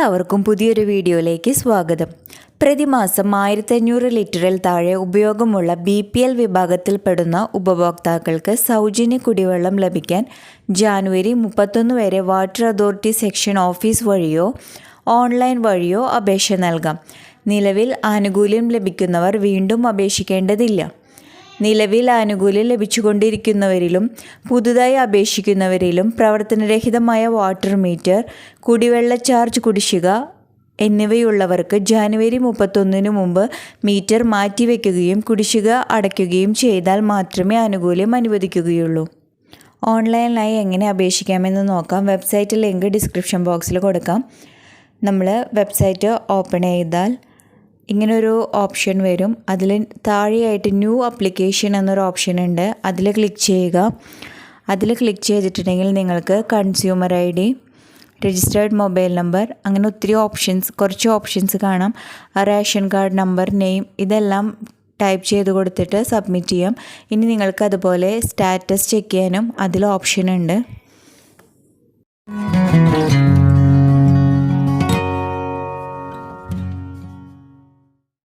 എല്ലാവർക്കും പുതിയൊരു വീഡിയോയിലേക്ക് സ്വാഗതം. പ്രതിമാസം ആയിരത്തി അഞ്ഞൂറ് ലിറ്ററിൽ താഴെ ഉപയോഗമുള്ള ബി പി എൽ വിഭാഗത്തിൽപ്പെടുന്ന ഉപഭോക്താക്കൾക്ക് സൗജന്യ കുടിവെള്ളം ലഭിക്കാൻ ജാനുവരി മുപ്പത്തൊന്ന് വരെ വാട്ടർ അതോറിറ്റി സെക്ഷൻ ഓഫീസ് വഴിയോ ഓൺലൈൻ വഴിയോ അപേക്ഷ നൽകാം. നിലവിൽ ആനുകൂല്യം ലഭിക്കുന്നവർ വീണ്ടും അപേക്ഷിക്കേണ്ടതില്ല. നിലവിൽ ആനുകൂല്യം ലഭിച്ചുകൊണ്ടിരിക്കുന്നവരിലും പുതുതായി അപേക്ഷിക്കുന്നവരിലും പ്രവർത്തനരഹിതമായ വാട്ടർ മീറ്റർ കുടിവെള്ള ചാർജ് കുടിശ്ശിക എന്നിവയുള്ളവർക്ക് ജാനുവരി മുപ്പത്തൊന്നിന് മുമ്പ് മീറ്റർ മാറ്റിവെക്കുകയും കുടിശ്ശിക അടയ്ക്കുകയും ചെയ്താൽ മാത്രമേ ആനുകൂല്യം അനുവദിക്കുകയുള്ളൂ. ഓൺലൈനായി എങ്ങനെ അപേക്ഷിക്കാമെന്ന് നോക്കാം. വെബ്സൈറ്റ് ലിങ്ക് ഡിസ്ക്രിപ്ഷൻ ബോക്സിൽ കൊടുക്കാം. നമ്മൾ വെബ്സൈറ്റ് ഓപ്പൺ ചെയ്താൽ ഇങ്ങനൊരു ഓപ്ഷൻ വരും. അതിൽ താഴെയായിട്ട് ന്യൂ അപ്ലിക്കേഷൻ എന്നൊരു ഓപ്ഷൻ ഉണ്ട്. അതിൽ ക്ലിക്ക് ചെയ്യുക. അതിൽ ക്ലിക്ക് ചെയ്തിട്ടുണ്ടെങ്കിൽ നിങ്ങൾക്ക് consumer I D registered mobile number അങ്ങനെ ഒത്തിരി ഓപ്ഷൻസ് കുറച്ച് ഓപ്ഷൻസ് കാണാം. റേഷൻ കാർഡ് നമ്പർ നെയിം ഇതെല്ലാം ടൈപ്പ് ചെയ്ത് കൊടുത്തിട്ട് സബ്മിറ്റ് ചെയ്യാം. ഇനി നിങ്ങൾക്ക് അതുപോലെ സ്റ്റാറ്റസ് ചെക്ക് ചെയ്യാനും അതിൽ ഓപ്ഷൻ ഉണ്ട്.